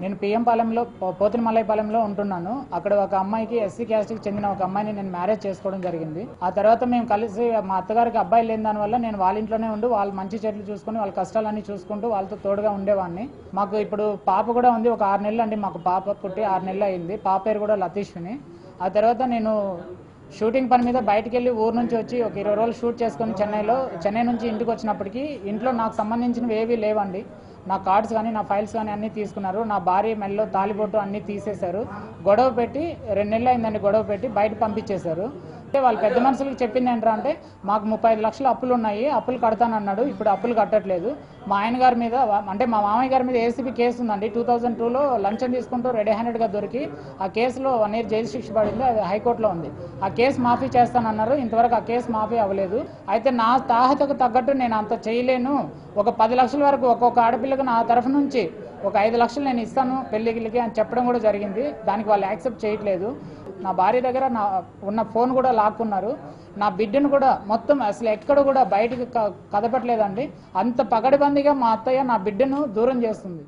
నేను పిఎం పాలెంలో పోతినమల్లైపాలెంలో ఉంటున్నాను. అక్కడ ఒక అమ్మాయికి ఎస్సీ క్యాస్ట్కి చెందిన ఒక అమ్మాయిని నేను మ్యారేజ్ చేసుకోవడం జరిగింది. ఆ తర్వాత మేము కలిసి మా అత్తగారికి అబ్బాయి లేని దానివల్ల నేను వాళ్ళ ఇంట్లోనే ఉండి వాళ్ళ మంచి చెట్లు చూసుకుని వాళ్ళ కష్టాలన్నీ చూసుకుంటూ వాళ్ళతో తోడుగా ఉండేవాడిని. మాకు ఇప్పుడు పాప కూడా ఉంది ఒక ఆరు నెలలు అండి మాకు పాప పుట్టి ఆరు నెలలు అయింది. పాప పేరు కూడా లతీష్ని. ఆ తర్వాత నేను షూటింగ్ పని మీద బయటకు వెళ్ళి ఊరు నుంచి వచ్చి ఒక ఇరవై రోజులు షూట్ చేసుకొని చెన్నైలో చెన్నై నుంచి ఇంటికి వచ్చినప్పటికీ ఇంట్లో నాకు సంబంధించినవి ఏవీ లేవండి. నా కార్డ్స్ కానీ నా ఫైల్స్ కానీ అన్నీ తీసుకున్నారు. నా భార్య మెల్లో తాలిబొట్టు అన్నీ తీసేశారు. గొడవ పెట్టి రెండు నెలలు అయిందండి గొడవ పెట్టి బయట పంపించేశారు. అంటే వాళ్ళు పెద్ద మనుషులకు చెప్పింది ఏంటంటే మాకు ముప్పై ఐదు లక్షలు అప్పులు ఉన్నాయి అప్పులు కడతానన్నాడు ఇప్పుడు అప్పులు కట్టట్లేదు. మా ఆయన గారి మీద అంటే మా మామయ్య గారి మీద ఏసీబీ కేసు ఉందండి. టూ థౌజండ్ టూలో లంచం తీసుకుంటూ రెడీ హ్యాండెడ్గా దొరికి ఆ కేసులో వన్ ఇయర్ జైలు శిక్ష పడింది అది హైకోర్టులో ఉంది. ఆ కేసు మాఫీ చేస్తానన్నారు ఇంతవరకు ఆ కేసు మాఫీ అవ్వలేదు. అయితే నా తాహతకు తగ్గట్టు నేను అంత చేయలేను. ఒక పది లక్షల వరకు ఒక్కొక్క ఆడపిల్లకు నా తరఫు నుంచి ఒక ఐదు లక్షలు నేను ఇస్తాను పెళ్ళికి అని చెప్పడం కూడా జరిగింది. దానికి వాళ్ళు యాక్సెప్ట్ చేయట్లేదు. నా భార్య దగ్గర నా ఉన్న ఫోన్ కూడా లాక్కున్నారు. నా బిడ్డను కూడా మొత్తం అసలు ఎక్కడ కూడా బయటకు క- కదపట్లేదండి. అంత పగడిబందిగా మా అత్తయ్య నా బిడ్డను దూరం చేస్తుంది.